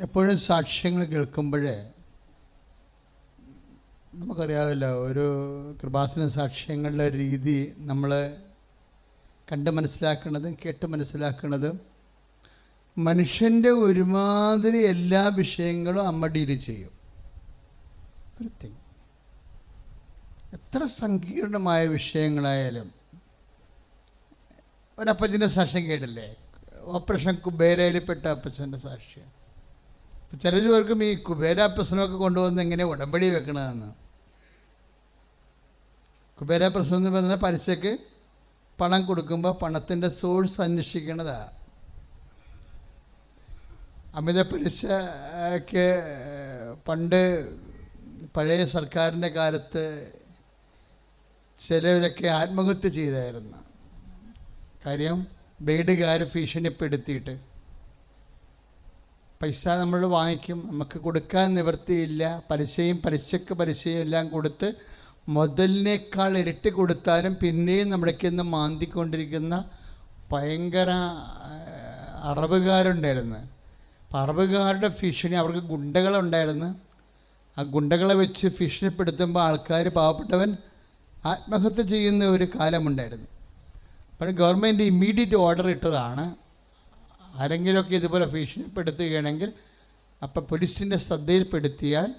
എപ്പോഴും സാക്ഷ്യങ്ങൾ കേൾക്കുമ്പോഴേ നമുക്കറിയാമല്ലോ ഒരു കൃപാസന സാക്ഷ്യങ്ങളുടെ രീതി നമ്മൾ കണ്ട് മനസ്സിലാക്കുന്നതും കേട്ട് മനസ്സിലാക്കുന്നതും മനുഷ്യന്റെ ഒരുമാതിരി എല്ലാ വിഷയങ്ങളും അമ്മ ഡീൽ ചെയ്യും. എത്ര സങ്കീർണമായ വിഷയങ്ങളായാലും ഒരപ്പച്ചന്റെ സാക്ഷ്യം കേട്ടില്ലേ? ഓപ്പറേഷൻ കുബേരയിൽപ്പെട്ട അപ്പച്ചന്റെ സാക്ഷ്യം. ചില പേർക്കും ഈ കുബേരാപ്രശ്നമൊക്കെ കൊണ്ടുവന്ന് എങ്ങനെ ഉടമ്പടി വെക്കണമെന്ന് കുബേര പ്രശ്നം എന്ന് പറയുന്നത് പലിശക്ക് പണം കൊടുക്കുമ്പോൾ പണത്തിന്റെ സോഴ്സ് അന്വേഷിക്കുന്നതാ അമിത പലിശക്ക് പണ്ട് പഴയ സർക്കാരിന്റെ കാലത്ത് ചിലവരൊക്കെ ആത്മഹത്യ ചെയ്തായിരുന്നു. കാര്യം വീടുകാർ ഭീഷണിപ്പെടുത്തിയിട്ട് പൈസ നമ്മൾ വാങ്ങിക്കും. നമുക്ക് കൊടുക്കാൻ നിവൃത്തിയില്ല. പലിശയും പലിശക്ക് പലിശയും എല്ലാം കൊടുത്ത് മുതലിനേക്കാൾ ഇരട്ടി കൊടുത്താലും പിന്നെയും നമ്മുടേക്ക് നിന്ന് മാന്തിക്കൊണ്ടിരിക്കുന്ന ഭയങ്കര അറബുകാരുണ്ടായിരുന്നു അപ്പം അറബുകാരുടെ ഭീഷണി അവർക്ക് ഗുണ്ടകളുണ്ടായിരുന്നു. ആ ഗുണ്ടകളെ വെച്ച് ഭീഷണിപ്പെടുത്തുമ്പോൾ ആൾക്കാർ പാവപ്പെട്ടവൻ ആത്മഹത്യ ചെയ്യുന്ന ഒരു കാലമുണ്ടായിരുന്നു. അപ്പോൾ ഗവൺമെന്റ് ഇമ്മീഡിയറ്റ് ഓർഡർ ഇട്ടതാണ്. ആരെങ്കിലുമൊക്കെ ഇതുപോലെ ഭീഷണിപ്പെടുത്തുകയാണെങ്കിൽ അപ്പോൾ പോലീസിന്റെ ശ്രദ്ധയിൽപ്പെടുത്തിയാൽ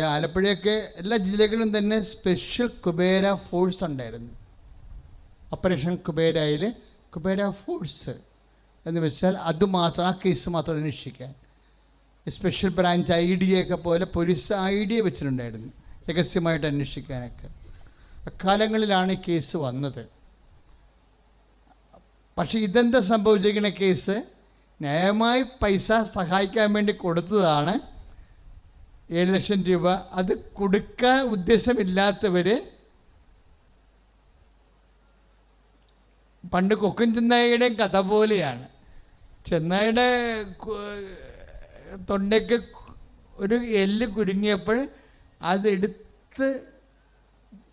ആലപ്പുഴയൊക്കെ എല്ലാ ജില്ലകളിലും തന്നെ സ്പെഷ്യൽ കുബേര ഫോഴ്സ് ഉണ്ടായിരുന്നു. ഓപ്പറേഷൻ കുബേരയിൽ കുബേര ഫോഴ്സ് എന്ന് വെച്ചാൽ അതുമാത്രം ആ കേസ് മാത്രം അന്വേഷിക്കാൻ. സ്പെഷ്യൽ ബ്രാഞ്ച് ഐ ഡി ഒക്കെ പോലെ പോലീസ് ഐ ഡി വെച്ചിട്ടുണ്ടായിരുന്നു. രഹസ്യമായിട്ട് അന്വേഷിക്കാനൊക്കെ. അക്കാലങ്ങളിലാണ് ഈ കേസ് വന്നത്. പക്ഷെ ഇതെന്താ സംഭവിച്ചിരിക്കുന്ന കേസ്? ന്യായമായി പൈസ സഹായിക്കാൻ വേണ്ടി കൊടുത്തതാണ് ഏഴ് ലക്ഷം രൂപ. അത് കൊടുക്കാൻ ഉദ്ദേശമില്ലാത്തവർ പണ്ട് കൊക്കും ചെന്നായിയുടെയും കഥ പോലെയാണ്. ചെന്നായിയുടെ തൊണ്ടയ്ക്ക് ഒരു എല്ല് കുരുങ്ങിയപ്പോൾ അതെടുത്ത്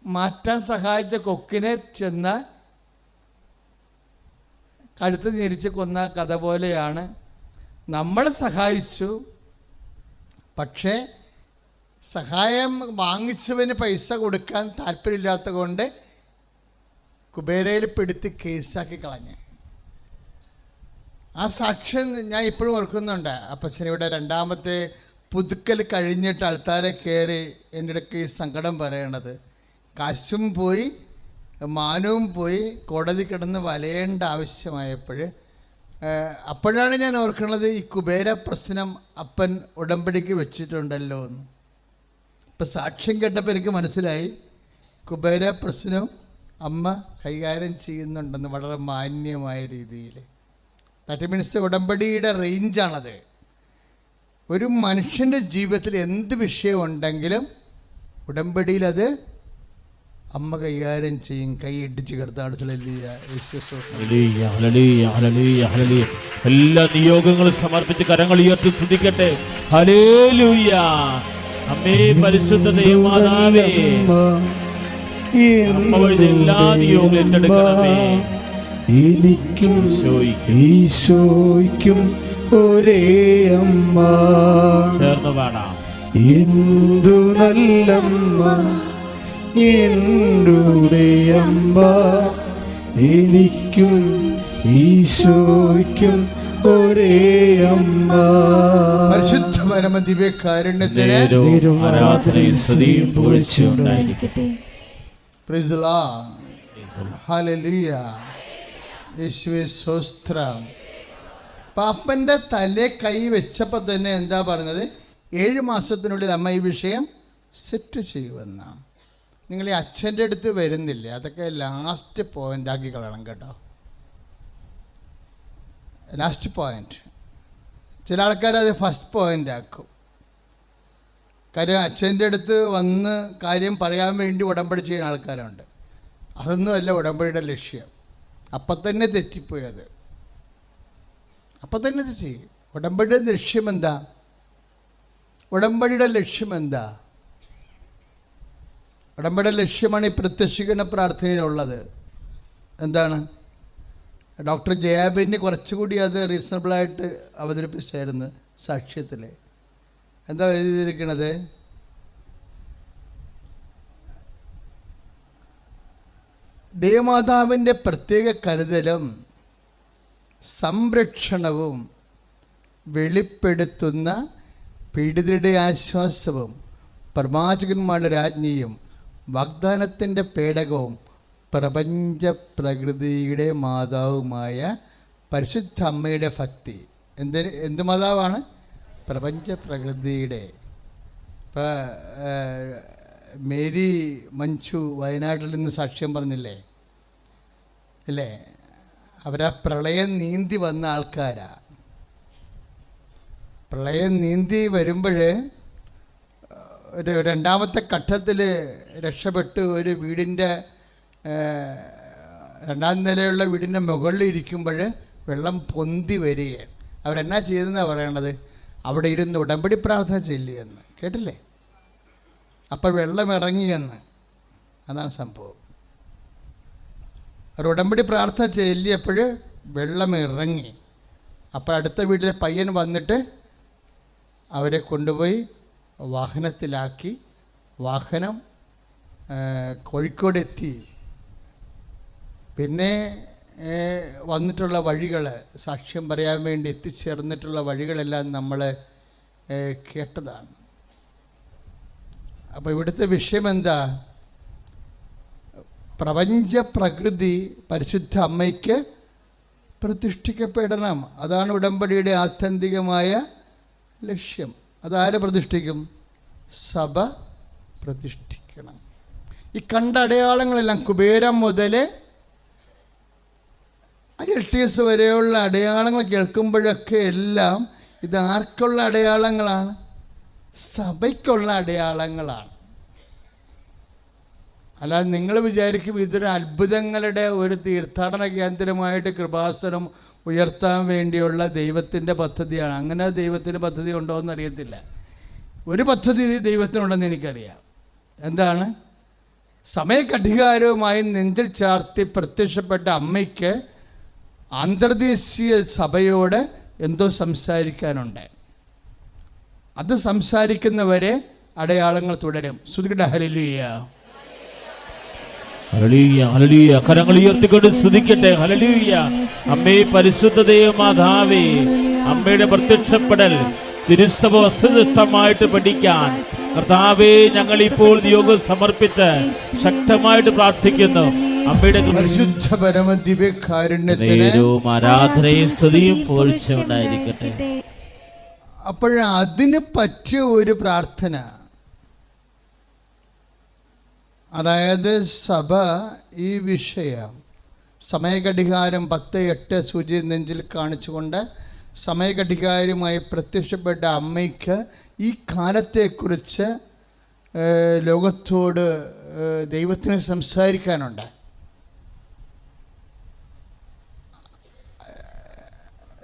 മാറ്റാൻ സഹായിച്ച കൊക്കിനെ ചെന്നാൽ കഴുത്ത് ഞെരിച്ച് കൊന്ന കഥ പോലെയാണ്. നമ്മൾ സഹായിച്ചു. പക്ഷേ സഹായം വാങ്ങിച്ചവന് പൈസ കൊടുക്കാൻ താല്പര്യമില്ലാത്ത കൊണ്ട് കുബേരയിൽ കേസാക്കി കളഞ്ഞു. ആ സാക്ഷ്യം ഞാൻ ഇപ്പോഴും ഓർക്കുന്നുണ്ട്. അപ്പച്ചനിവിടെ രണ്ടാമത്തെ പുതുക്കൽ കഴിഞ്ഞിട്ട് ആൾക്കാരെ കയറി എന്റെ ഈ സങ്കടം പറയണത്. കാശും പോയി മാനവും പോയി കോടതി കിടന്ന് വലയേണ്ട ആവശ്യമായപ്പോൾ അപ്പോഴാണ് ഞാൻ ഓർക്കുന്നത് ഈ കുബേര പ്രശ്നം അപ്പൻ ഉടമ്പടിക്ക് വെച്ചിട്ടുണ്ടല്ലോ എന്ന്. ഇപ്പം സാക്ഷ്യം കേട്ടപ്പോൾ എനിക്ക് മനസ്സിലായി കുബേര പ്രശ്നം അമ്മ കൈകാര്യം ചെയ്യുന്നുണ്ടെന്ന് വളരെ മാന്യമായ രീതിയിൽ. ദാറ്റ് മീൻസ് ഉടമ്പടിയുടെ റേഞ്ചാണത് ഒരു മനുഷ്യന്റെ ജീവിതത്തിൽ എന്ത് വിഷയമുണ്ടെങ്കിലും ഉടമ്പടിയിലത് അമ്മ കൈകാര്യം ചെയ്യും. കൈ ഇടിച്ച് കിടത്താണ് ഹല്ലേലൂയ, ഹല്ലേലൂയ, ഹല്ലേലൂയ, ഹല്ലേലൂയ. എല്ലാ നിയോഗങ്ങളും സമർപ്പിച്ച് കരങ്ങൾ ഉയർത്തി ശ്രദ്ധിക്കട്ടെ ഹലേലൂയ അമ്മേ പരിശുദ്ധ ദൈവമാതാവേ. അമ്മ വഴി എല്ലാ നിയോഗങ്ങളും ഏറ്റെടുക്കണമേ. എനിക്കും ഈശോയ്ക്കും ഒരേ അമ്മ. ചേർന്ന് പാടാം. എന്തു നല്ലമ്മ. എന്റെ അമ്പ എനിക്കും ഈശോയ്ക്കും ഒരേ അമ്മ. പരിശുദ്ധ പരമ ദിവ്യകാരുണ്യത്തിന് നേരവും ആരാധനയും സ്തുതിയും പുകഴ്ചയുണ്ടായിരിക്കും Praise the Lord. Hallelujah. യേശുവെ സ്വസ്ത്രം. പാപ്പന്റെ തലേ കൈ വെച്ചപ്പോൾ തന്നെ എന്താ പറഞ്ഞത്? ഏഴ് മാസത്തിനുള്ളിൽ അമ്മ ഈ വിഷയം സെറ്റ് ചെയ്യുമെന്നാണ്. നിങ്ങൾ ഈ അച്ഛന്റെ അടുത്ത് വരുന്നില്ലേ? അതൊക്കെ ലാസ്റ്റ് പോയിന്റ് ആക്കി കളയണം കേട്ടോ. ലാസ്റ്റ് പോയിന്റ് ചില ആൾക്കാർ അത് ഫസ്റ്റ് പോയിന്റ് ആക്കും. കാര്യം അച്ഛന്റെ അടുത്ത് വന്ന് കാര്യം പറയാൻ വേണ്ടി ഉടമ്പടി ചെയ്യുന്ന ആൾക്കാരുണ്ട്. അതൊന്നുമല്ല ഉടമ്പടിയുടെ ലക്ഷ്യം. അപ്പം തന്നെ തെറ്റിപ്പോയി അത്. അപ്പം തന്നെ തെറ്റി. ഉടമ്പടിയുടെ ലക്ഷ്യം എന്താ? ഉടമ്പടിയുടെ ലക്ഷ്യം എന്താ? ഉടമ്പടിയുടെ ലക്ഷ്യമാണ് ഈ പ്രത്യക്ഷീകരണ പ്രാർത്ഥനയിലുള്ളത്. എന്താണ്? ഡോക്ടർ ജയാബിന് കുറച്ചുകൂടി അത് റീസണബിളായിട്ട് അവതരിപ്പിച്ചായിരുന്നു സാക്ഷ്യത്തിൽ എന്താ എഴുതിയിരിക്കണത്? ദേവമാതാവിന്റെ പ്രത്യേക കരുതലും സംരക്ഷണവും വെളിപ്പെടുത്തുന്ന പീഡിതരുടെ ആശ്വാസവും പ്രവാചകന്മാരുടെ രാജ്ഞിയും വാഗ്ദാനത്തിന്റെ പേടകവും പ്രപഞ്ച പ്രകൃതിയുടെ മാതാവുമായ പരിശുദ്ധ അമ്മയുടെ ഭക്തി. എന്ത് എന്ത് മാതാവാണ്? പ്രപഞ്ച പ്രകൃതിയുടെ. മേരി മഞ്ചു വയനാട്ടിൽ നിന്ന് സാക്ഷ്യം പറഞ്ഞില്ലേ? അല്ലേ? അവരാ പ്രളയം നീന്തി വന്ന ആൾക്കാരാ. പ്രളയം നീന്തി വരുമ്പോൾ ഒരു രണ്ടാമത്തെ ഘട്ടത്തിൽ രക്ഷപ്പെട്ട് ഒരു വീടിന്റെ രണ്ടാം നിലയുള്ള വീടിന്റെ മുകളിൽ ഇരിക്കുമ്പോൾ വെള്ളം പൊന്തി വരികയാണ്. അവരെന്നാ ചെയ്തെന്നാണ് പറയണത്? അവിടെ ഇരുന്ന് ഉടമ്പടി പ്രാർത്ഥന ചെല്ലിയെന്ന് കേട്ടില്ലേ? അപ്പോൾ വെള്ളം ഇറങ്ങിയെന്ന് അതാണ് സംഭവം. അവർ ഉടമ്പടി പ്രാർത്ഥന ചെല്ലിയപ്പോൾ വെള്ളം ഇറങ്ങി. അപ്പോൾ അടുത്ത വീട്ടിലെ പയ്യൻ വന്നിട്ട് അവരെ കൊണ്ടുപോയി വാഹനത്തിലാക്കി വാഹനം കോഴിക്കോടെത്തി. പിന്നെ വന്നിട്ടുള്ള വഴികൾ സാക്ഷ്യം പറയാൻ വേണ്ടി എത്തിച്ചേർന്നിട്ടുള്ള വഴികളെല്ലാം നമ്മൾ കേട്ടതാണ്. അപ്പോൾ ഇവിടുത്തെ വിഷയം എന്താ പ്രപഞ്ച പ്രകൃതി പരിശുദ്ധ അമ്മയ്ക്ക് പ്രതിഷ്ഠിക്കപ്പെടണം. അതാണ് ഉടമ്പടിയുടെ ആത്യന്തികമായ ലക്ഷ്യം. അതാര് പ്രതിഷ്ഠിക്കും? സഭ പ്രതിഷ്ഠിക്കണം. ഈ കണ്ട അടയാളങ്ങളെല്ലാം കുബേരം മുതൽ എൽ ടി എസ് വരെയുള്ള അടയാളങ്ങൾ കേൾക്കുമ്പോഴൊക്കെ എല്ലാം ഇത് ആർക്കുള്ള അടയാളങ്ങളാണ്? സഭയ്ക്കുള്ള അടയാളങ്ങളാണ്. അല്ലാതെ നിങ്ങൾ വിചാരിക്കും ഇതൊരു അത്ഭുതങ്ങളുടെ ഒരു തീർത്ഥാടന കേന്ദ്രമായിട്ട് കൃപാസനം ഉയർത്താൻ വേണ്ടിയുള്ള ദൈവത്തിന്റെ പദ്ധതിയാണ്. അങ്ങനെ ദൈവത്തിന്റെ പദ്ധതി ഉണ്ടോ എന്ന് അറിയത്തില്ല ഒരു പദ്ധതി ദൈവത്തിനുണ്ടെന്ന് എനിക്കറിയാം. എന്താണ്? സമയക്കധികാരവുമായി നെഞ്ചിൽ ചാർത്തി പ്രത്യക്ഷപ്പെട്ട അമ്മയ്ക്ക് അന്തർദേശീയ സഭയോട് എന്തോ സംസാരിക്കാനുണ്ട്. അത് സംസാരിക്കുന്നവരെ അടയാളങ്ങൾ തുടരും. ശ്രുതികട ഹരലിയ ഹല്ലേലൂയ കരങ്ങൾ ഉയർത്തിക്കൊണ്ട് സ്തുതിക്കട്ടെ. ഹലലൂയ്യ അമ്മേ പരിശുദ്ധതയെ മാതാവേ അമ്മയുടെ പ്രത്യക്ഷപ്പെടൽ തിരുസ്തവ വസ്തുനിഷ്ഠമായിട്ട് പഠിക്കാൻ കർത്താവേ ഞങ്ങൾ ഇപ്പോൾ നിയോഗം സമർപ്പിച്ച് ശക്തമായിട്ട് പ്രാർത്ഥിക്കുന്നു. അമ്മയുടെ പരിശുദ്ധ പരമ ദിവ്യകാരുണ്യത്തിന് നേരവും ആരാധനയും സ്തുതിയും പോഴ്ച ഉണ്ടായിരിക്കട്ടെ അപ്പോൾ അതിന് പറ്റിയ ഒരു പ്രാർത്ഥന അതായത് സഭ ഈ വിഷയം സമയഘടികാരം പത്ത് എട്ട് സൂചി നെഞ്ചിൽ കാണിച്ചുകൊണ്ട് സമയഘടികാരമായി പ്രത്യക്ഷപ്പെട്ട അമ്മയ്ക്ക് ഈ കാലത്തെക്കുറിച്ച് ലോകത്തോട് ദൈവത്തിന് സംസാരിക്കാനുണ്ട്.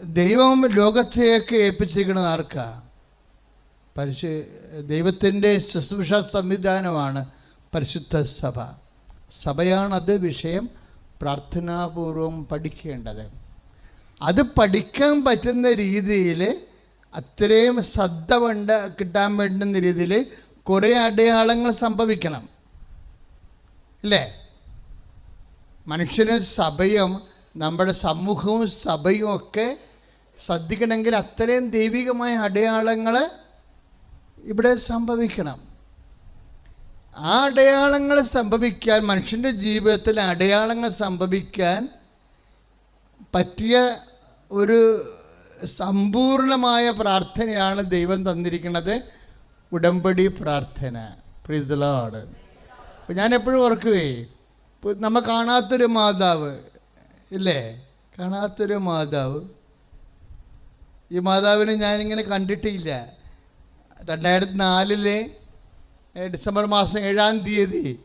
ദൈവം ലോകത്തേക്ക് ഏൽപ്പിച്ചിരിക്കുന്നത് ആർക്കാ? പരിശു ദൈവത്തിന്റെ ശുശ്രൂഷ സംവിധാനമാണ്. പരിശുദ്ധ സഭ. സഭയാണത് വിഷയം പ്രാർത്ഥനാപൂർവം പഠിക്കേണ്ടത്. അത് പഠിക്കാൻ പറ്റുന്ന രീതിയിൽ അത്രയും ശ്രദ്ധ വേണ്ട കിട്ടാൻ വേണ്ടുന്ന രീതിയിൽ കുറേ അടയാളങ്ങൾ സംഭവിക്കണം. അല്ലേ? മനുഷ്യന് സഭയും നമ്മുടെ സമൂഹവും സഭയും ഒക്കെ ശ്രദ്ധിക്കണമെങ്കിൽ അത്രയും ദൈവികമായ അടയാളങ്ങൾ ഇവിടെ സംഭവിക്കണം. ആ അടയാളങ്ങൾ സംഭവിക്കാൻ മനുഷ്യന്റെ ജീവിതത്തിൽ അടയാളങ്ങൾ സംഭവിക്കാൻ പറ്റിയ ഒരു സമ്പൂർണമായ പ്രാർത്ഥനയാണ് ദൈവം തന്നിരിക്കുന്നത്. ഉടമ്പടി പ്രാർത്ഥന. പ്രീസ് ദ ലോർഡ് അപ്പോൾ ഞാൻ എപ്പോഴും ഓർക്കുവേ ഇപ്പോൾ നമ്മ കാണാത്തൊരു മാതാവ് ഇല്ലേ? കാണാത്തൊരു മാതാവ്. ഈ മാതാവിനെ ഞാനിങ്ങനെ കണ്ടിട്ടില്ല. രണ്ടായിരത്തി നാലിലെ ഡിസംബർ മാസം ഏഴാം തീയതി.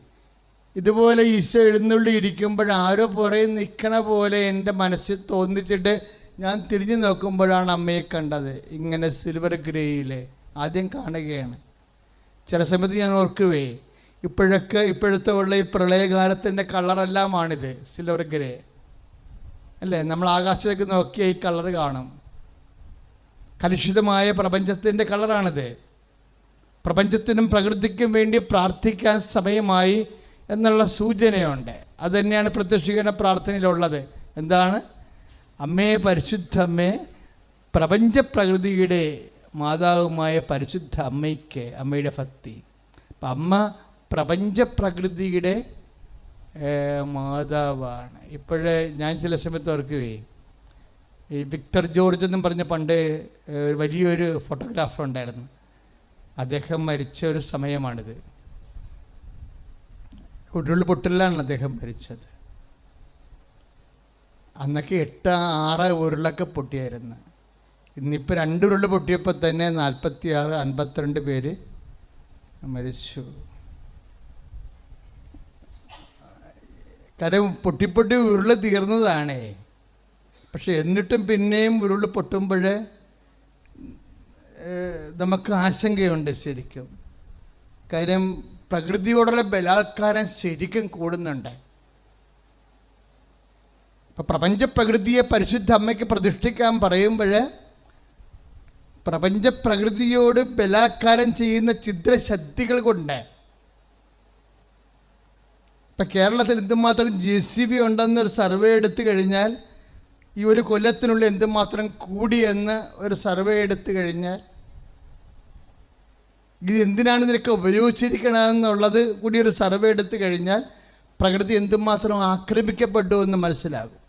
ഇതുപോലെ ഈശോ എഴുന്നള്ളി ഇരിക്കുമ്പോൾ ആരോ പുറകെ നിൽക്കണ പോലെ എന്റെ മനസ്സിൽ തോന്നിച്ചിട്ട് ഞാൻ തിരിഞ്ഞു നോക്കുമ്പോഴാണ് അമ്മയെ കണ്ടത്. ഇങ്ങനെ സിൽവർ ഗ്രേയിൽ ആദ്യം കാണുകയാണ്. ചില സമയത്ത് ഞാൻ ഓർക്കുവേ ഇപ്പോഴൊക്കെ ഇപ്പോഴത്തെ ഉള്ള ഈ പ്രളയകാലത്തിന്റെ കളറെല്ലാമാണിത് സിൽവർ ഗ്രേ. അല്ലേ? നമ്മൾ ആകാശത്തേക്ക് നോക്കിയാൽ ഈ കളർ കാണും. കലുഷിതമായ പ്രപഞ്ചത്തിന്റെ കളറാണിത്. പ്രപഞ്ചത്തിനും പ്രകൃതിക്കും വേണ്ടി പ്രാർത്ഥിക്കാൻ സമയമായി എന്നുള്ള സൂചനയുണ്ട്. അത് തന്നെയാണ് പ്രത്യക്ഷീകരണ പ്രാർത്ഥനയിലുള്ളത്. എന്താണ്? അമ്മേ പരിശുദ്ധ അമ്മേ പ്രപഞ്ച പ്രകൃതിയുടെ മാതാവുമായ പരിശുദ്ധ അമ്മയ്ക്ക് അമ്മയുടെ ഭക്തി. അപ്പം അമ്മ പ്രപഞ്ച പ്രകൃതിയുടെ മാതാവാണ്. ഇപ്പോഴേ ഞാൻ ചില സമയത്ത് ഓർക്കുകയെ ഈ വിക്ടർ ജോർജ് എന്നും പറഞ്ഞ പണ്ട് വലിയൊരു ഫോട്ടോഗ്രാഫർ ഉണ്ടായിരുന്നു. അദ്ദേഹം മരിച്ച ഒരു സമയമാണിത്. ഉരുൾപൊട്ടലിലാണ് അദ്ദേഹം മരിച്ചത്. അന്നൊക്കെ എട്ട് ആറ് ഉരുളൊക്കെ പൊട്ടിയായിരുന്നു. ഇന്നിപ്പോൾ രണ്ട് ഉരുൾ പൊട്ടിയപ്പോൾ തന്നെ നാൽപ്പത്തി ആറ് അൻപത്തിരണ്ട് പേര് മരിച്ചു. കാരണം പൊട്ടിപ്പൊട്ടി ഉരുൾ തീർന്നതാണേ. പക്ഷെ എന്നിട്ടും പിന്നെയും ഉരുൾ പൊട്ടുമ്പോൾ നമുക്ക് ആശങ്കയുണ്ട് ശരിക്കും. കാര്യം പ്രകൃതിയോടുള്ള ബലാത്കാരം ശരിക്കും കൂടുന്നുണ്ട്. ഇപ്പം പ്രപഞ്ച പ്രകൃതിയെ പരിശുദ്ധ അമ്മയ്ക്ക് പ്രതിഷ്ഠിക്കാൻ പറയുമ്പോൾ പ്രപഞ്ച പ്രകൃതിയോട് ബലാത്കാരം ചെയ്യുന്ന ചിത്രശക്തികൾ കൊണ്ട് ഇപ്പം കേരളത്തിൽ എന്തുമാത്രം ജെ സി ബി ഉണ്ടെന്നൊരു സർവേ എടുത്തു കഴിഞ്ഞാൽ ഈ ഒരു കൊല്ലത്തിനുള്ളിൽ എന്തുമാത്രം കൂടിയെന്ന് ഒരു സർവേ എടുത്തു കഴിഞ്ഞാൽ ഇത് എന്തിനാണ് ഇതിനൊക്കെ ഉപയോഗിച്ചിരിക്കണമെന്നുള്ളത് കൂടി ഒരു സർവേ എടുത്തു കഴിഞ്ഞാൽ പ്രകൃതി എന്തുമാത്രം ആക്രമിക്കപ്പെട്ടു എന്ന് മനസ്സിലാകും.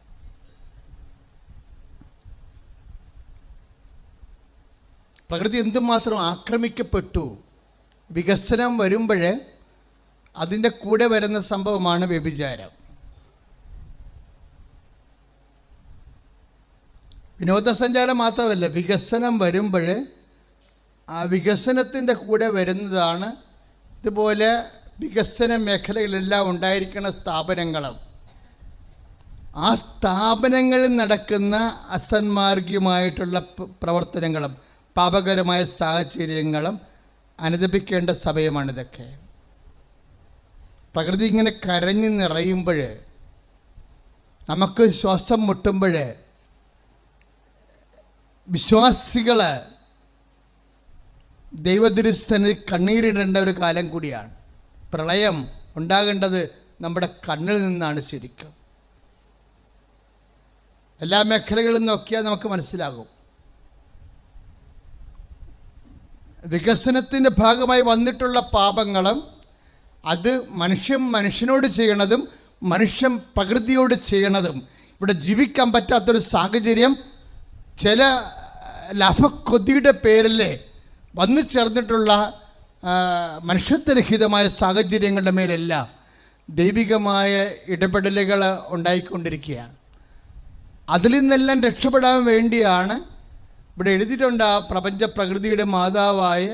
പ്രകൃതി എന്തുമാത്രം ആക്രമിക്കപ്പെട്ടു? വികസനം വരുമ്പോഴേ അതിന്റെ കൂടെ വരുന്ന സംഭവമാണ് വ്യഭിചാരം. വിനോദസഞ്ചാരം മാത്രമല്ല വികസനം വരുമ്പോൾ ആ വികസനത്തിന്റെ കൂടെ വരുന്നതാണ് ഇതുപോലെ വികസന മേഖലകളിലെല്ലാം ഉണ്ടായിരിക്കുന്ന സ്ഥാപനങ്ങളും. ആ സ്ഥാപനങ്ങളിൽ നടക്കുന്ന അസന്മാർഗീയമായിട്ടുള്ള പ്രവർത്തനങ്ങളും പാപകരമായ സാഹചര്യങ്ങളും അനുദപിക്കേണ്ട സമയമാണിതൊക്കെ. പ്രകൃതി ഇങ്ങനെ കരഞ്ഞു നിറയുമ്പോൾ നമുക്ക് ശ്വാസം മുട്ടുമ്പോൾ വിശ്വാസികൾ ദൈവദുരുസ്ഥനിൽ കണ്ണീരിടേണ്ട ഒരു കാലം കൂടിയാണ്. പ്രളയം ഉണ്ടാകേണ്ടത് നമ്മുടെ കണ്ണിൽ നിന്നാണ് ശരിക്കും. എല്ലാ മേഖലകളും നോക്കിയാൽ നമുക്ക് മനസ്സിലാകും. വികസനത്തിന്റെ ഭാഗമായി വന്നിട്ടുള്ള പാപങ്ങളും അത് മനുഷ്യൻ മനുഷ്യനോട് ചെയ്യണതും മനുഷ്യൻ പ്രകൃതിയോട് ചെയ്യണതും. ഇവിടെ ജീവിക്കാൻ പറ്റാത്തൊരു സാഹചര്യം ചില ലാഭക്കൊതിയുടെ പേരിൽ വന്നു ചേർന്നിട്ടുള്ള മനുഷ്യത്വരഹിതമായ സാഹചര്യങ്ങളുടെ മേലെല്ലാം ദൈവികമായ ഇടപെടലുകൾ ഉണ്ടായിക്കൊണ്ടിരിക്കുകയാണ്. അതിൽ നിന്നെല്ലാം രക്ഷപ്പെടാൻ വേണ്ടിയാണ് ഇവിടെ എഴുതിയിട്ടുണ്ട് ആ പ്രപഞ്ച പ്രകൃതിയുടെ മാതാവായ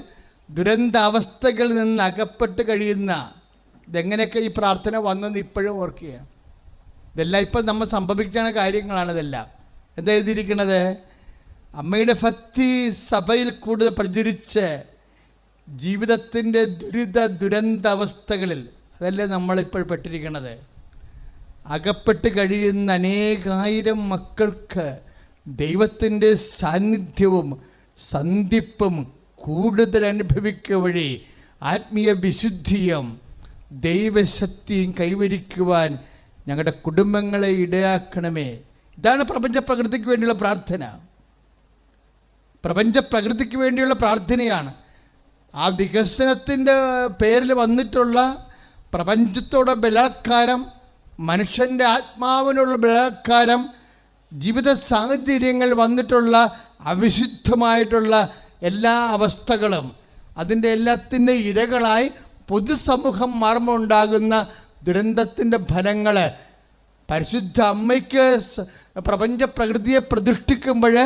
ദുരന്താവസ്ഥകളിൽ നിന്ന് അകപ്പെട്ട് കഴിയുന്ന ഇതെങ്ങനെയൊക്കെ ഈ പ്രാർത്ഥന വന്നെന്ന് ഇപ്പോഴും ഓർക്കുകയാണ്. ഇതെല്ലാം ഇപ്പം നമ്മൾ സംഭവിക്കുന്ന കാര്യങ്ങളാണ് ഇതെല്ലാം. എന്താ എഴുതിയിരിക്കുന്നത്? അമ്മയുടെ ഭക്തി സഭയിൽ കൂടുതൽ പ്രചരിച്ച് ജീവിതത്തിന്റെ ദുരിത ദുരന്ത അവസ്ഥകളിൽ അതല്ലേ നമ്മളിപ്പോൾ പെട്ടിരിക്കുന്നത് അകപ്പെട്ട് കഴിയുന്ന അനേകായിരം മക്കൾക്ക് ദൈവത്തിന്റെ സാന്നിധ്യവും സന്ധിപ്പും കൂടുതൽ അനുഭവിക്കുക വഴി ആത്മീയ വിശുദ്ധിയും ദൈവശക്തിയും കൈവരിക്കുവാൻ ഞങ്ങളുടെ കുടുംബങ്ങളെ ഇടയാക്കണമേ. ഇതാണ് പ്രപഞ്ച പ്രകൃതിക്ക് വേണ്ടിയുള്ള പ്രാർത്ഥന. പ്രപഞ്ച പ്രകൃതിക്ക് വേണ്ടിയുള്ള പ്രാർത്ഥനയാണ്. ആ വികസനത്തിന്റെ പേരിൽ വന്നിട്ടുള്ള പ്രപഞ്ചത്തോടെ ബലാത്കാരം മനുഷ്യന്റെ ആത്മാവിനുള്ള ബലാത്കാരം ജീവിത സാഹചര്യങ്ങൾ വന്നിട്ടുള്ള അവിശുദ്ധമായിട്ടുള്ള എല്ലാ അവസ്ഥകളും അതിന്റെ എല്ലാത്തിന്റെ ഇരകളായി പൊതുസമൂഹം മാർമുണ്ടാകുന്ന ദുരന്തത്തിന്റെ ഫലങ്ങൾ പരിശുദ്ധ അമ്മയ്ക്ക് പ്രപഞ്ച പ്രകൃതിയെ പ്രതിഷ്ഠിക്കുമ്പോൾ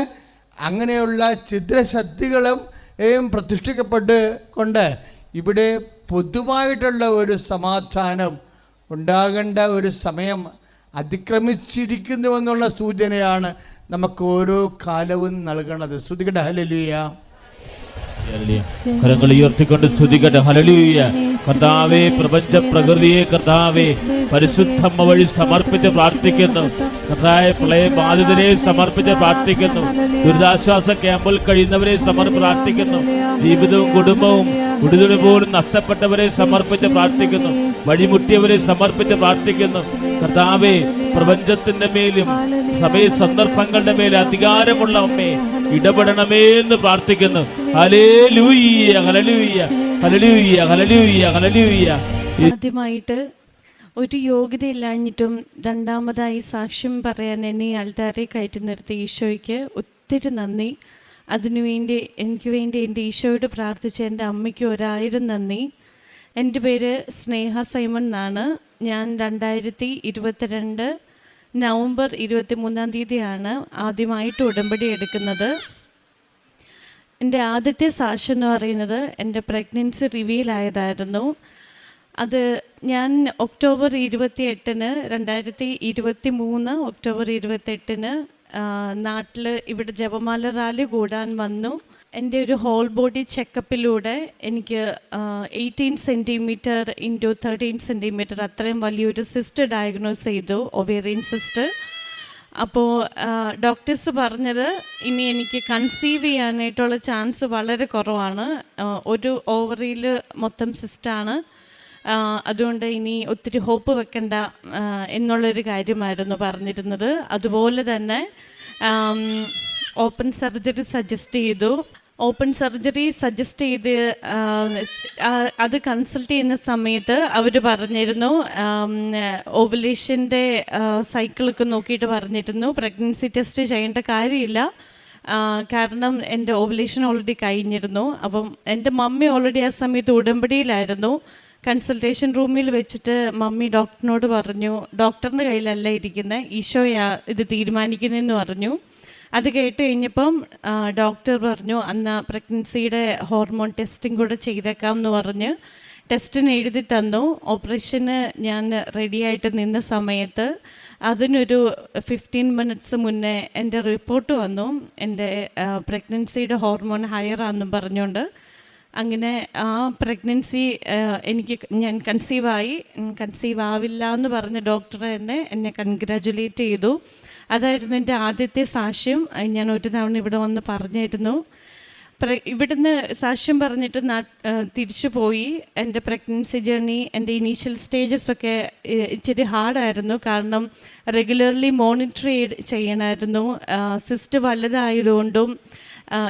അങ്ങനെയുള്ള ഛിദ്രശക്തികളും പ്രതിഷ്ഠിക്കപ്പെട്ട് കൊണ്ട് ഇവിടെ പൊതുവായിട്ടുള്ള ഒരു സമാധാനം ഉണ്ടാകേണ്ട ഒരു സമയം അതിക്രമിച്ചിരിക്കുന്നുവെന്നുള്ള സൂചനയാണ് നമുക്ക് ഓരോ കാലവും നൽകണത്. ശ്രുതികട ഹലലുയ കരങ്ങൾ ഉയർത്തിക്കൊണ്ട് സ്തുതിക്കട്ടെ. ഹലലൂയ കർത്താവെ പ്രപഞ്ച പ്രകൃതിയെ കർത്താവെ പരിശുദ്ധമ്മ വഴി സമർപ്പിച്ച് പ്രാർത്ഥിക്കുന്നു. കർത്തായ പ്രളയ ബാധിതരെ സമർപ്പിച്ച് പ്രാർത്ഥിക്കുന്നു. ദുരിതാശ്വാസ ക്യാമ്പിൽ കഴിയുന്നവരെ സമർപ്പിച്ച് പ്രാർത്ഥിക്കുന്നു. ജീവിതവും കുടുംബവും കുടിതുണി പോലും നഷ്ടപ്പെട്ടവരെ സമർപ്പിച്ച് പ്രാർത്ഥിക്കുന്നു. വഴിമുട്ടിയവരെ സമർപ്പിച്ച് പ്രാർത്ഥിക്കുന്നു. കർത്താവെ പ്രപഞ്ചത്തിന്റെ മേലും സമയ സന്ദർഭങ്ങളുടെ മേലും അധികാരമുള്ള അമ്മേ ഇടപെടണമേ എന്ന് പ്രാർത്ഥിക്കുന്നു. Hallelujah hallelujah hallelujah hallelujah hallelujah ആദ്യമായിട്ട് ഒരു യോഗ്യത ഇല്ലാഞ്ഞിട്ടും രണ്ടാമതായി സാക്ഷ്യം പറയാൻ എന്നെ ആൾത്താരെ കയറ്റി നിർത്തി ഈശോയ്ക്ക് ഒത്തിരി നന്ദി. അതിനുവേണ്ടി എനിക്ക് വേണ്ടി എന്റെ ഈശോയോട് പ്രാർത്ഥിച്ച എന്റെ അമ്മയ്ക്ക് ഒരായിരം നന്ദി. എന്റെ പേര് സ്നേഹ സൈമൺ എന്നാണ്. ഞാൻ രണ്ടായിരത്തി ഇരുപത്തിരണ്ട് നവംബർ ഇരുപത്തി മൂന്നാം തീയതിയാണ് ആദ്യമായിട്ട് ഉടമ്പടി എടുക്കുന്നത്. എന്റെ ആദ്യത്തെ സാക്ഷ്യം എന്ന് പറയുന്നത് എന്റെ പ്രഗ്നൻസി റിവീൽ ആയതായിരുന്നു. അത് ഞാൻ ഒക്ടോബർ ഇരുപത്തി എട്ടിന് രണ്ടായിരത്തി ഇരുപത്തി മൂന്ന് ഒക്ടോബർ ഇരുപത്തെട്ടിന് നാട്ടിൽ ഇവിടെ ജപമാല റാലി കൂടാൻ വന്നു. എന്റെ ഒരു ഹോൾ ബോഡി ചെക്കപ്പിലൂടെ എനിക്ക് eighteen centimetre into thirteen centimetre അത്രയും വലിയൊരു സിസ്റ്റ് ഡയഗ്നോസ് ചെയ്തു ഒവേറിയൻ സിസ്റ്റ് അപ്പോൾ ഡോക്ടേഴ്സ് പറഞ്ഞത് ഇനി എനിക്ക് കൺസീവ് ചെയ്യാനായിട്ടുള്ള ചാൻസ് വളരെ കുറവാണ്. ഒരു ഓവറിയിൽ മൊത്തം സിസ്റ്റാണ് അതുകൊണ്ട് ഇനി ഒത്തിരി ഹോപ്പ് വെക്കണ്ട എന്നുള്ളൊരു കാര്യമായിരുന്നു പറഞ്ഞിരുന്നത്. അതുപോലെ തന്നെ ഓപ്പൺ സർജറി സജസ്റ്റ് ചെയ്തു. ഓപ്പൺ സർജറി സജസ്റ്റ് ചെയ്ത് അത് കൺസൾട്ട് ചെയ്യുന്ന സമയത്ത് അവർ പറഞ്ഞിരുന്നു ഓവുലേഷന്റെ സൈക്കിളൊക്കെ നോക്കിയിട്ട് പറഞ്ഞിരുന്നു. പ്രഗ്നൻസി ടെസ്റ്റ് ചെയ്യേണ്ട കാര്യമില്ല. കാരണം എന്റെ ഓവുലേഷൻ ഓൾറെഡി കഴിഞ്ഞിരുന്നു. അപ്പം എന്റെ മമ്മി ഓൾറെഡി ആ സമയത്ത് ഉടമ്പടിയിലായിരുന്നു. കൺസൾട്ടേഷൻ റൂമിൽ വെച്ചിട്ട് മമ്മി ഡോക്ടറിനോട് പറഞ്ഞു ഡോക്ടറിന്റെ കയ്യിലല്ല ഇരിക്കുന്നത് ഈശോയാ ഇത് തീരുമാനിക്കുന്നതെന്ന് പറഞ്ഞു. അത് കേട്ട് കഴിഞ്ഞപ്പം ഡോക്ടർ പറഞ്ഞു അന്ന് പ്രഗ്നൻസിയുടെ ഹോർമോൺ ടെസ്റ്റും കൂടെ ചെയ്തേക്കാം എന്ന് പറഞ്ഞ് ടെസ്റ്റിന് എഴുതി തന്നു. ഓപ്പറേഷന് ഞാൻ റെഡിയായിട്ട് നിന്ന സമയത്ത് അതിനൊരു ഫിഫ്റ്റീൻ മിനിറ്റ്സ് മുന്നേ എന്റെ റിപ്പോർട്ട് വന്നു. എന്റെ പ്രഗ്നൻസിയുടെ ഹോർമോൺ ഹയർ ആണെന്നും പറഞ്ഞുകൊണ്ട് അങ്ങനെ ആ പ്രഗ്നൻസി എനിക്ക് ഞാൻ കൺസീവായി കൺസീവ് ആവില്ല എന്ന് പറഞ്ഞ ഡോക്ടർ തന്നെ എന്നെ കൺഗ്രാജുലേറ്റ് ചെയ്തു. അതായിരുന്നു എന്റെ ആദ്യത്തെ സാക്ഷ്യം. ഞാൻ ഒരു തവണ ഇവിടെ വന്ന് പറഞ്ഞിരുന്നു. ഇവിടുന്ന് സാക്ഷ്യം പറഞ്ഞിട്ട് തിരിച്ചു പോയി. എന്റെ പ്രഗ്നൻസി ജേർണി എന്റെ ഇനീഷ്യൽ സ്റ്റേജസ് ഒക്കെ ഇച്ചിരി ഹാർഡായിരുന്നു കാരണം റെഗുലർലി മോണിറ്റർ ചെയ്യണമായിരുന്നു സിസ്റ്റ് വലുതായതുകൊണ്ടും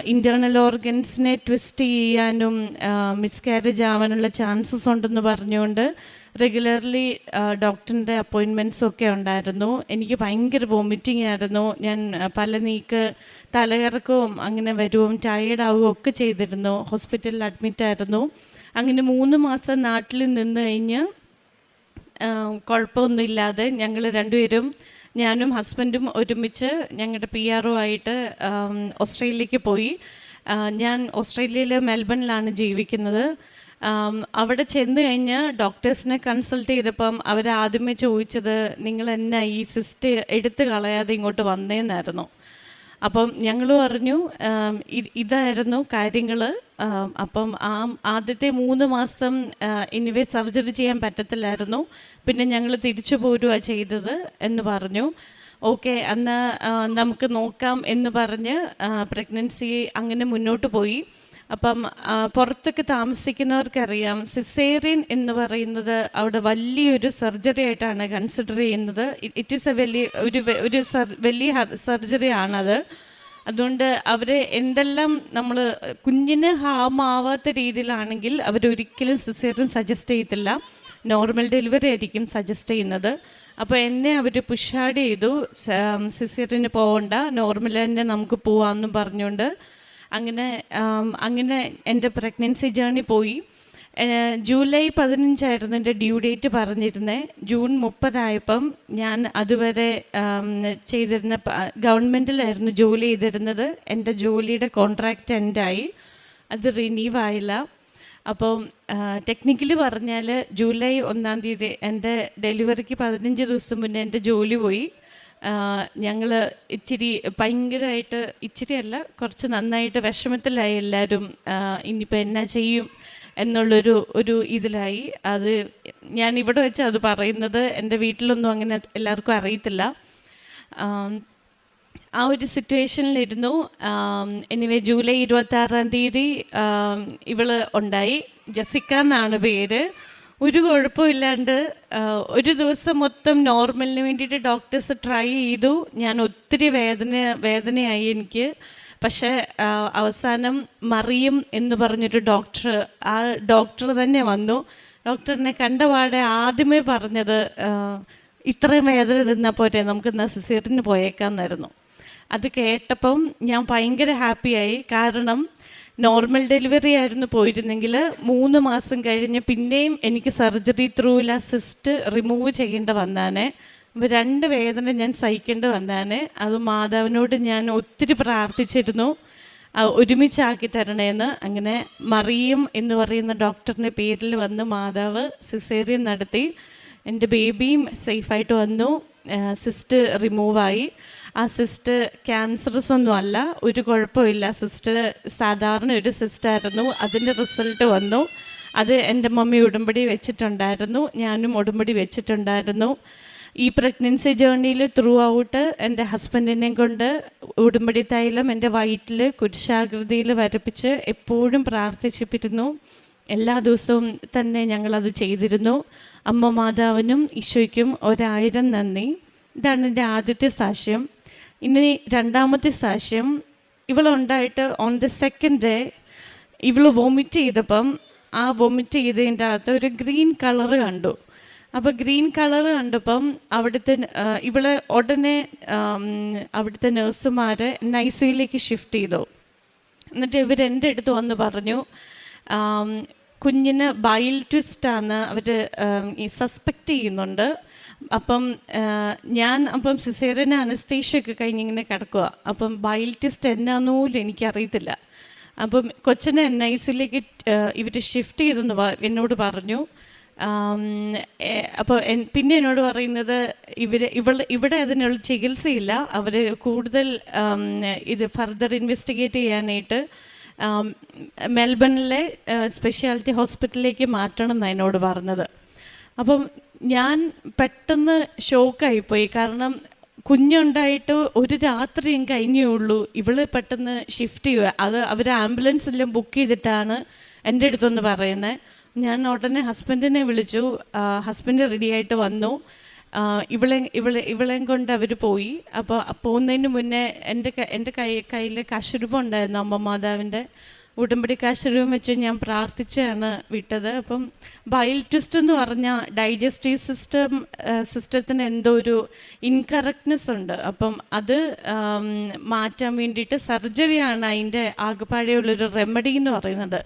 ഇന്റേർണൽ ഓർഗൻസിനെ ട്വിസ്റ്റ് ചെയ്യാനും മിസ്കാരേജ് ആവാനുള്ള ചാൻസസ് ഉണ്ടെന്ന് പറഞ്ഞുകൊണ്ട് റെഗുലർലി ഡോക്ടറിന്റെ അപ്പോയിൻമെന്റ്സ് ഒക്കെ ഉണ്ടായിരുന്നു. എനിക്ക് ഭയങ്കര വോമിറ്റിംഗ് ആയിരുന്നു. ഞാൻ പല നീക്ക് തലകറക്കവും അങ്ങനെ വരുവും ടയേർഡ് ടയേർഡാവുകയും ഒക്കെ ചെയ്തിരുന്നു. ഹോസ്പിറ്റലിൽ അഡ്മിറ്റായിരുന്നു അങ്ങനെ മൂന്ന് മാസം നാട്ടിൽ നിന്ന് കഴിഞ്ഞ് കുഴപ്പമൊന്നുമില്ലാതെ ഞങ്ങൾ രണ്ടുപേരും ഞാനും ഹസ്ബൻഡും ഒരുമിച്ച് ഞങ്ങളുടെ പി ഒ ആയിട്ട് ഓസ്ട്രേലിയക്ക് പോയി. ഞാൻ ഓസ്ട്രേലിയയിൽ മെൽബണിലാണ് ജീവിക്കുന്നത്. അവിടെ ചെന്ന് കഴിഞ്ഞ് ഡോക്ടേഴ്സിനെ കൺസൾട്ട് ചെയ്തപ്പം അവർ ചോദിച്ചത് നിങ്ങൾ എന്നാ ഈ സിസ്റ്റ് എടുത്തു കളയാതെ ഇങ്ങോട്ട് വന്നേന്നായിരുന്നു? അപ്പം ഞങ്ങൾ പറഞ്ഞു ഇതായിരുന്നു കാര്യങ്ങൾ അപ്പം ആ ആദ്യത്തെ മൂന്ന് മാസം ഇനിവേ സർജറി ചെയ്യാൻ പറ്റത്തില്ലായിരുന്നു. പിന്നെ ഞങ്ങൾ തിരിച്ചു പോരുക ചെയ്തത് എന്ന് പറഞ്ഞു. ഓക്കെ അന്ന് നമുക്ക് നോക്കാം എന്ന് പറഞ്ഞ് പ്രഗ്നൻസി അങ്ങനെ മുന്നോട്ട് പോയി. അപ്പം പുറത്തൊക്കെ താമസിക്കുന്നവർക്കറിയാം സിസേറിയൻ എന്ന് പറയുന്നത് അവിടെ വലിയൊരു സർജറി ആയിട്ടാണ് കൺസിഡർ ചെയ്യുന്നത്. ഇറ്റ് ഈസ് എ വലിയ ഒരു ഒരു വലിയ സർജറി ആണത്. അതുകൊണ്ട് അവരെ എന്തെല്ലാം നമ്മൾ കുഞ്ഞിന് ഹാമാവാത്ത രീതിയിലാണെങ്കിൽ അവരൊരിക്കലും സിസേറിയൻ സജസ്റ്റ് ചെയ്യത്തില്ല. നോർമൽ ഡെലിവറി ആയിരിക്കും സജസ്റ്റ് ചെയ്യുന്നത്. അപ്പോൾ എന്നെ അവർ പുഷാഡ് ചെയ്തു. സിസേറിന് പോകണ്ട നോർമൽ തന്നെ നമുക്ക് പോവാമെന്നും പറഞ്ഞുകൊണ്ട് അങ്ങനെ അങ്ങനെ എന്റെ പ്രഗ്നൻസി ജേണി പോയി. ജൂലൈ പതിനഞ്ചായിരുന്നു എന്റെ ഡ്യൂ ഡേറ്റ് പറഞ്ഞിരുന്നത് ജൂൺ മുപ്പതായപ്പം ഞാൻ അതുവരെ ചെയ്തിരുന്ന ഗവൺമെന്റിലായിരുന്നു ജോലി ചെയ്തിരുന്നത്. എന്റെ ജോലിയുടെ കോൺട്രാക്റ്റ് എൻഡായി അത് റിനീവ് ആയില്ല. അപ്പം ടെക്നിക്കലി പറഞ്ഞാൽ ജൂലൈ ഒന്നാം തീയതി എന്റെ ഡെലിവറിക്ക് പതിനഞ്ച് ദിവസം മുന്നേ എന്റെ ജോലി പോയി. ഞങ്ങൾ ഇച്ചിരി ഭയങ്കരമായിട്ട് ഇച്ചിരി അല്ല കുറച്ച് നന്നായിട്ട് വിഷമത്തിലായി എല്ലാവരും ഇനിയിപ്പോൾ എന്നാ ചെയ്യും എന്നുള്ളൊരു ഒരു ഇതിലായി. അത് ഞാൻ ഇവിടെ വെച്ച് അത് പറയുന്നത് എന്റെ വീട്ടിലൊന്നും അങ്ങനെ എല്ലാവർക്കും അറിയത്തില്ല. ആ ഒരു സിറ്റുവേഷനിലിരുന്നു. എനിവേ ജൂലൈ ഇരുപത്തി ആറാം തീയതി ഇവൾ ഉണ്ടായി. ജസിക്ക എന്നാണ് പേര്. ഒരു കുഴപ്പമില്ലാണ്ട് ഒരു ദിവസം മൊത്തം നോർമലിന് വേണ്ടിയിട്ട് ഡോക്ടേഴ്സ് ട്രൈ ചെയ്തു. ഞാൻ ഒത്തിരി വേദന വേദനയായി എനിക്ക്. പക്ഷേ അവസാനം മറിയും എന്ന് പറഞ്ഞൊരു ഡോക്ടർ ആ ഡോക്ടർ തന്നെ വന്നു. ഡോക്ടറിനെ കണ്ടപാടെ ആദ്യമേ പറഞ്ഞത് ഇത്രയും വേദന നിന്നാൽ പോരെ നമുക്ക് നെസസറിന് പോയേക്കാന്നായിരുന്നു. അത് കേട്ടപ്പം ഞാൻ ഭയങ്കര ഹാപ്പിയായി കാരണം നോർമൽ ഡെലിവറി ആയിരുന്നു പോയിരുന്നെങ്കിൽ മൂന്ന് മാസം കഴിഞ്ഞ് പിന്നെയും എനിക്ക് സർജറി ത്രൂല സിസ്റ്റ് റിമൂവ് ചെയ്യേണ്ട വന്നാനേ അപ്പോൾ രണ്ട് വേദന ഞാൻ സഹിക്കേണ്ടി വന്നാനേ അത് മാതാവിനോട് ഞാൻ ഒത്തിരി പ്രാർത്ഥിച്ചിരുന്നു. ഒരുമിച്ചാക്കി തരണേന്ന്. അങ്ങനെ മറിയം എന്ന് പറയുന്ന ഡോക്ടറിന്റെ പേരിൽ വന്ന് മാതാവ് സിസേറിയൻ നടത്തി. എന്റെ ബേബിയും സേഫായിട്ട് വന്നു. സിസ്റ്റ് റിമൂവായി ആ സിസ്റ്റ് ക്യാൻസറസ് ഒന്നും അല്ല. ഒരു കുഴപ്പമില്ല. സിസ്റ്റ് സാധാരണ ഒരു സിസ്റ്റായിരുന്നു അതിന്റെ റിസൾട്ട് വന്നു. അത് എന്റെ മമ്മി ഉടമ്പടി വെച്ചിട്ടുണ്ടായിരുന്നു. ഞാനും ഉടമ്പടി വെച്ചിട്ടുണ്ടായിരുന്നു. ഈ പ്രഗ്നൻസി ജേർണിയിൽ ത്രൂ ഔട്ട് എന്റെ ഹസ്ബൻഡിനെ കൊണ്ട് ഉടുമ്പടി തൈലം എന്റെ വയറ്റിൽ കുരിശാകൃതിയിൽ വരപ്പിച്ച് എപ്പോഴും പ്രാർത്ഥിച്ചിപ്പിരുന്നു എല്ലാ ദിവസവും തന്നെ ഞങ്ങളത് ചെയ്തിരുന്നു. അമ്മ മാതാവിനും ഈശോയ്ക്കും ഒരായിരം നന്ദി. ഇതാണ് എന്റെ ആദ്യത്തെ സാക്ഷ്യം. ഇനി രണ്ടാമത്തെ സാക്ഷ്യം. ഇവളുണ്ടായിട്ട് ഓൺ ദ സെക്കൻഡ് ഡേ ഇവൾ വോമിറ്റ് ചെയ്തപ്പം ആ വോമിറ്റ് ചെയ്തതിന്റെ അകത്ത് ഒരു ഗ്രീൻ കളർ കണ്ടു. അപ്പോൾ ഗ്രീൻ കളർ കണ്ടപ്പം അവിടുത്തെ ഇവളെ ഉടനെ അവിടുത്തെ നഴ്സുമാർ നൈസിയിലേക്ക് ഷിഫ്റ്റ് ചെയ്തു. എന്നിട്ട് ഇവർ അടുത്ത് വന്ന് പറഞ്ഞു കുഞ്ഞിന് ബൈൽ ട്വിസ്റ്റാണ് അവർ ഈ സസ്പെക്റ്റ് ചെയ്യുന്നുണ്ട്. അപ്പം ഞാൻ അപ്പം സിസേറിന് അനസ്തേഷ്യൊക്കെ കഴിഞ്ഞിങ്ങനെ കിടക്കുക അപ്പം ബൈൽ ട്വിസ്റ്റ് എന്നാന്ന് പോലും എനിക്കറിയത്തില്ല. അപ്പം കൊച്ചിനെ എൻ ഐ സിയിലേക്ക് ഇവർ ഷിഫ്റ്റ് ചെയ്തെന്ന് എന്നോട് പറഞ്ഞു. അപ്പോൾ പിന്നെ എന്നോട് പറയുന്നത് ഇവർ ഇവൾ ഇവിടെ അതിനുള്ള ചികിത്സയില്ല. അവർ കൂടുതൽ ഇത് ഫർദർ ഇൻവെസ്റ്റിഗേറ്റ് ചെയ്യാനായിട്ട് മെൽബണിലെ സ്പെഷ്യാലിറ്റി ഹോസ്പിറ്റലിലേക്ക് മാറ്റണം എന്നാണ് എന്നോട് പറഞ്ഞത്. അപ്പം ഞാൻ പെട്ടെന്ന് ഷോക്കായിപ്പോയി. കാരണം കുഞ്ഞുണ്ടായിട്ട് ഒരു രാത്രിയും കഴിഞ്ഞേ ഉള്ളൂ. ഇവൾ പെട്ടെന്ന് ഷിഫ്റ്റ് ചെയ്യുക അത് അവർ ആംബുലൻസെല്ലാം ബുക്ക് ചെയ്തിട്ടാണ് എന്റെ അടുത്തൊന്ന് പറയുന്നത് ഞാൻ ഉടനെ ഹസ്ബൻഡിനെ വിളിച്ചു. ഹസ്ബൻഡ് റെഡിയായിട്ട് വന്നു. ഇവളെ ഇവളെ ഇവളെയും കൊണ്ട് അവർ പോയി. അപ്പോൾ പോകുന്നതിന് മുന്നേ എന്റെ എന്റെ കൈ കയ്യിൽ കശുരൂപം ഉണ്ടായിരുന്നു അമ്മ മാതാവിന്റെ. ഉടമ്പടി കാശുരൂപം വെച്ച് ഞാൻ പ്രാർത്ഥിച്ചാണ് വിട്ടത്. അപ്പം ബൈൽ ട്വിസ്റ്റ് എന്ന് പറഞ്ഞാൽ ഡൈജസ്റ്റീവ് സിസ്റ്റം സിസ്റ്റത്തിന് എന്തോ ഒരു ഇൻകറക്റ്റ്നെസ് ഉണ്ട്. അപ്പം അത് മാറ്റാൻ വേണ്ടിയിട്ട് സർജറിയാണ് അതിന്റെ ആകെപ്പാടെയുള്ളൊരു റെമഡി എന്ന് പറയുന്നത്.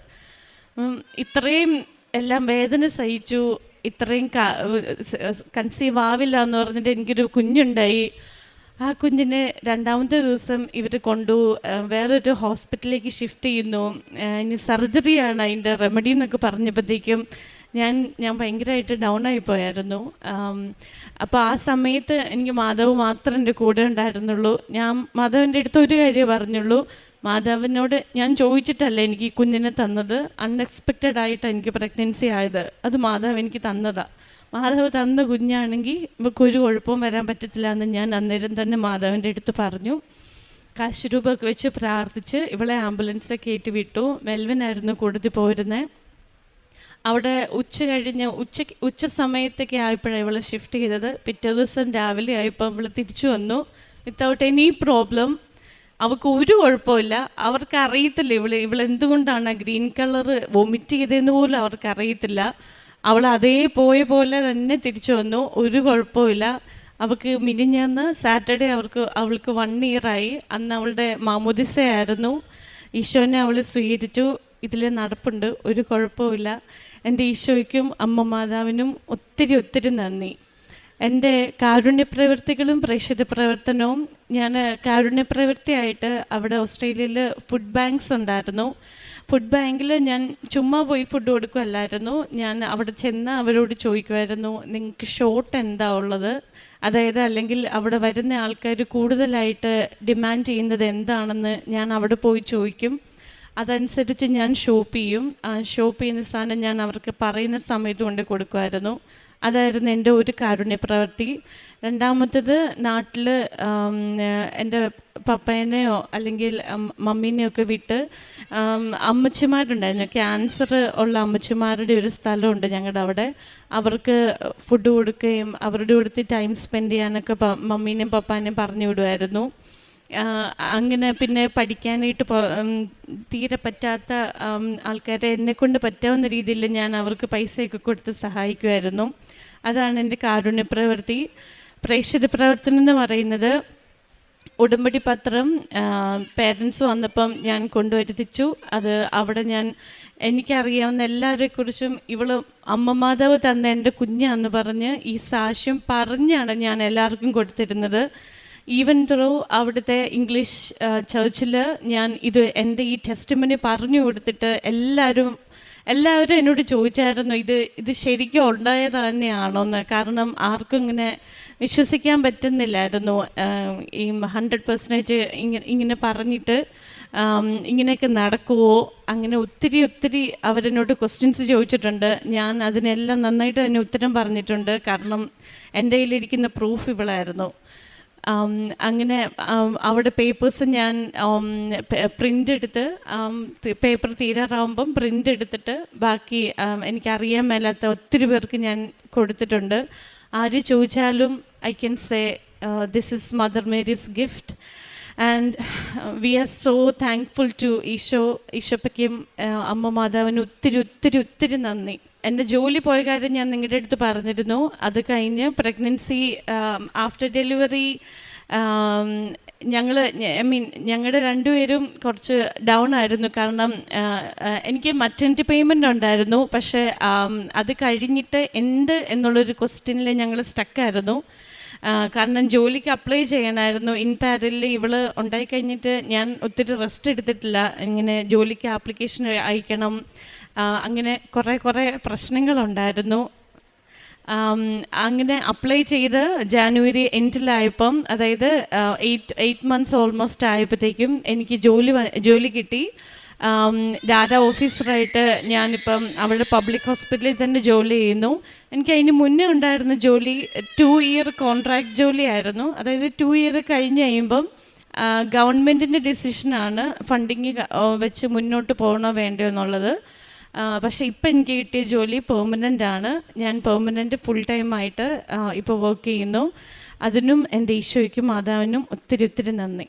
ഇത്രയും എല്ലാം വേദന സഹിച്ചു. ഇത്രയും കൺസീവ് ആവില്ല എന്ന് പറഞ്ഞിട്ട് എനിക്കൊരു കുഞ്ഞുണ്ടായി. ആ കുഞ്ഞിനെ രണ്ടാമത്തെ ദിവസം ഇവർ കൊണ്ടു വേറൊരു ഹോസ്പിറ്റലിലേക്ക് ഷിഫ്റ്റ് ചെയ്യുന്നു. ഇനി സർജറിയാണ് അതിന്റെ റെമഡി എന്നൊക്കെ പറഞ്ഞപ്പോഴത്തേക്കും ഞാൻ ഞാൻ ഭയങ്കരമായിട്ട് ഡൗൺ ആയി പോയായിരുന്നു. അപ്പോൾ ആ സമയത്ത് എനിക്ക് മാധവ് മാത്രം എന്റെ കൂടെ ഉണ്ടായിരുന്നുള്ളൂ. ഞാൻ മാധവന്റെ അടുത്ത് ഒരു കാര്യം പറഞ്ഞുള്ളൂ. മാധവനോട് ഞാൻ ചോദിച്ചിട്ടല്ല എനിക്ക് ഈ കുഞ്ഞിനെ തന്നത്. അൺഎക്സ്പെക്റ്റഡ് ആയിട്ട് എനിക്ക് പ്രഗ്നൻസി ആയത്. അത് മാധവ് എനിക്ക് തന്നതാണ് മാധവ് തന്ന കുഞ്ഞാണെങ്കിൽ ഇവക്ക് ഒരു കുഴപ്പവും വരാൻ പറ്റത്തില്ല എന്ന് ഞാൻ അന്നേരം തന്നെ മാധവന്റെ അടുത്ത് പറഞ്ഞു. കാശ് രൂപമൊക്കെ വെച്ച് പ്രാർത്ഥിച്ച് ഇവളെ ആംബുലൻസൊക്കെ കയറ്റി വിട്ടു. മെൽവിനായിരുന്നു കൂടുതൽ പോരുന്നത് അവിടെ ഉച്ച കഴിഞ്ഞ് ഉച്ച ഉച്ച സമയത്തൊക്കെ ആയപ്പോഴാണ് ഇവളെ ഷിഫ്റ്റ് ചെയ്തത്. പിറ്റേ ദിവസം രാവിലെ ആയപ്പോൾ ഇവൾ തിരിച്ചു വന്നു. വിത്തൗട്ട് എനി പ്രോബ്ലം അവൾക്ക് ഒരു കുഴപ്പമില്ല. അവർക്ക് അറിയത്തില്ല ഇവൾ ഇവളെന്തുകൊണ്ടാണ് ഗ്രീൻ കളർ വൊമിറ്റ് ചെയ്തതെന്ന് പോലും അവർക്ക് അറിയത്തില്ല. അവൾ അതേ പോയ പോലെ തന്നെ തിരിച്ചു വന്നു. ഒരു കുഴപ്പമില്ല. അവൾക്ക് മിനിഞ്ഞന്ന് സാറ്റർഡേ അവർക്ക് അവൾക്ക് വൺ ഇയറായി അന്ന് അവളുടെ മാമോദിസയായിരുന്നു ഈശോനെ അവൾ സ്വീകരിച്ചു. ഇതിൽ നടപ്പുണ്ട്. ഒരു കുഴപ്പമില്ല. എന്റെ ഈശോയ്ക്കും അമ്മ മാതാവിനും ഒത്തിരി ഒത്തിരി നന്ദി. എന്റെ കാരുണ്യ പ്രവൃത്തികളും പ്രേക്ഷിത പ്രവർത്തനവും ഞാൻ കാരുണ്യ പ്രവൃത്തിയായിട്ട് അവിടെ ഓസ്ട്രേലിയയിൽ ഫുഡ് ബാങ്ക്സ് ഉണ്ടായിരുന്നു. ഫുഡ് ബാങ്കിൽ ഞാൻ ചുമ്മാ പോയി ഫുഡ് കൊടുക്കുമല്ലായിരുന്നു ഞാൻ അവിടെ ചെന്ന് അവരോട് ചോദിക്കുമായിരുന്നു നിങ്ങൾക്ക് ഷോർട്ട് എന്താ ഉള്ളത്? അതായത് അല്ലെങ്കിൽ അവിടെ വരുന്ന ആൾക്കാർ കൂടുതലായിട്ട് ഡിമാൻഡ് ചെയ്യുന്നത് എന്താണെന്ന് ഞാൻ അവിടെ പോയി ചോദിക്കും. അതനുസരിച്ച് ഞാൻ ഷോപ്പ് ചെയ്യും. ഷോപ്പ് ചെയ്യുന്ന സാധനം ഞാൻ അവർക്ക് പറയുന്ന സമയത്ത് കൊണ്ട് കൊടുക്കുമായിരുന്നു. അതായിരുന്നു എന്റെ ഒരു കാരുണ്യ പ്രവൃത്തി രണ്ടാമത്തത് നാട്ടിൽ എന്റെ പപ്പേനെയോ അല്ലെങ്കിൽ മമ്മീനെയോ ഒക്കെ വിട്ട് അമ്മച്ചിമാരുണ്ടായിരുന്നു. ക്യാൻസർ ഉള്ള അമ്മച്ചിമാരുടെ ഒരു സ്ഥലമുണ്ട് ഞങ്ങളുടെ അവിടെ. അവർക്ക് ഫുഡ് കൊടുക്കുകയും അവരുടെ അടുത്ത് ടൈം സ്പെൻഡ് ചെയ്യാനൊക്കെ മമ്മീനെയും പപ്പാനെയും പറഞ്ഞു വിടുമായിരുന്നു. അങ്ങനെ പിന്നെ പഠിക്കാനായിട്ട് തീരെ പറ്റാത്ത ആൾക്കാരെ എന്നെ കൊണ്ട് പറ്റാവുന്ന രീതിയിൽ ഞാൻ അവർക്ക് പൈസയൊക്കെ കൊടുത്ത് സഹായിക്കുമായിരുന്നു. അതാണ് എന്റെ കാരുണ്യ പ്രവൃത്തി. പ്രേക്ഷിത പ്രവർത്തനം എന്ന് പറയുന്നത് ഉടമ്പടി പത്രം പേരൻസ് വന്നപ്പം ഞാൻ കൊണ്ടുവരുത്തിച്ചു. അത് അവിടെ ഞാൻ എനിക്കറിയാവുന്ന എല്ലാവരെക്കുറിച്ചും ഇവൾ അമ്മ മാതാവ് തന്ന എന്റെ കുഞ്ഞാന്ന് പറഞ്ഞ് ഈ സാക്ഷ്യം പറഞ്ഞാണ് ഞാൻ എല്ലാവർക്കും കൊടുത്തിരുന്നത്. ഈവൻ ത്രോ അവിടുത്തെ ഇംഗ്ലീഷ് ചർച്ചിൽ ഞാൻ ഇത് എന്റെ ഈ ടെസ്റ്റ് പറഞ്ഞു കൊടുത്തിട്ട് എല്ലാവരും എല്ലാവരും എന്നോട് ചോദിച്ചായിരുന്നു ഇത് ഇത് ശരിക്കും ഉണ്ടായത് തന്നെയാണോന്ന് കാരണം ആർക്കും ഇങ്ങനെ വിശ്വസിക്കാൻ പറ്റുന്നില്ലായിരുന്നു. ഈ ഹൺഡ്രഡ് പെർസെന്റേജ് ഇങ്ങനെ ഇങ്ങനെ പറഞ്ഞിട്ട് ഇങ്ങനെയൊക്കെ നടക്കുമോ അങ്ങനെ ഒത്തിരി ഒത്തിരി അവരെന്നോട് ക്വസ്റ്റ്യൻസ് ചോദിച്ചിട്ടുണ്ട്. ഞാൻ അതിനെല്ലാം നന്നായിട്ട് തന്നെ ഉത്തരം പറഞ്ഞിട്ടുണ്ട്. കാരണം എന്റെ കയ്യിലിരിക്കുന്ന പ്രൂഫ് ഇവളായിരുന്നു. അങ്ങനെ അവിടെ പേപ്പേഴ്സ് ഞാൻ പ്രിന്റ് എടുത്ത് പേപ്പർ തീരാറാവുമ്പം പ്രിന്റ് എടുത്തിട്ട് ബാക്കി എനിക്കറിയാൻ മേലാത്ത ഒത്തിരി പേർക്ക് ഞാൻ കൊടുത്തിട്ടുണ്ട്. ആര് ചോദിച്ചാലും I can say this is mother Mary's gift and we are so thankful to Isho ഈശോപ്പയ്ക്കും അമ്മ മാതാവിന് ഒത്തിരി ഒത്തിരി ഒത്തിരി നന്ദി. എന്റെ ജോലി പോയ കാര്യം ഞാൻ നിങ്ങളുടെ അടുത്ത് പറഞ്ഞിരുന്നു. അത് കഴിഞ്ഞ് പ്രഗ്നൻസി ആഫ്റ്റർ ഡെലിവറി ഞങ്ങൾ ഐ മീൻ ഞങ്ങളുടെ രണ്ടുപേരും കുറച്ച് ഡൗൺ ആയിരുന്നു. കാരണം എനിക്ക് മറ്റന്റി പേയ്മെന്റ് ഉണ്ടായിരുന്നു. പക്ഷേ അത് കഴിഞ്ഞിട്ട് എന്ത് എന്നുള്ളൊരു ക്വസ്റ്റ്യനിൽ ഞങ്ങൾ സ്റ്റക്കായിരുന്നു കാരണം ജോലിക്ക് അപ്ലൈ ചെയ്യണമായിരുന്നു ഇൻ പാരലിൽ ഇവൾ ഉണ്ടായി കഴിഞ്ഞിട്ട് ഞാൻ ഒത്തിരി റെസ്റ്റ് എടുത്തിട്ടില്ല. ഇങ്ങനെ ജോലിക്ക് ആപ്ലിക്കേഷൻ അയക്കണം. അങ്ങനെ കുറേ കുറേ പ്രശ്നങ്ങളുണ്ടായിരുന്നു. അങ്ങനെ അപ്ലൈ ചെയ്ത് ജാനുവരി എൻഡിലായപ്പം അതായത് എയ്റ്റ് എയ്റ്റ് മന്ത്സ് ഓൾമോസ്റ്റ് ആയപ്പോഴത്തേക്കും എനിക്ക് ജോലി ജോലി കിട്ടി. ഡാറ്റ ഓഫീസറായിട്ട് ഞാനിപ്പം അവിടെ പബ്ലിക് ഹോസ്പിറ്റലിൽ തന്നെ ജോലി ചെയ്യുന്നു. എനിക്ക് അതിന് മുന്നേ ഉണ്ടായിരുന്ന ജോലി ടു ഇയർ കോൺട്രാക്ട് ജോലിയായിരുന്നു അതായത് ടു ഇയർ കഴിഞ്ഞ് കഴിയുമ്പം ഗവൺമെന്റിന്റെ ഡിസിഷനാണ് ഫണ്ടിങ് വെച്ച് മുന്നോട്ട് പോകണോ വേണ്ടയോ എന്നുള്ളത്. പക്ഷേ ഇപ്പം എനിക്ക് കിട്ടിയ ജോലി പെർമനന്റ് ആണ്. ഞാൻ പെർമനന്റ് ഫുൾ ടൈം ആയിട്ട് ഇപ്പോൾ വർക്ക് ചെയ്യുന്നു. അതിനും എന്റെ ഈശോയ്ക്കും മാതാവിനും ഒത്തിരി ഒത്തിരി നന്ദി.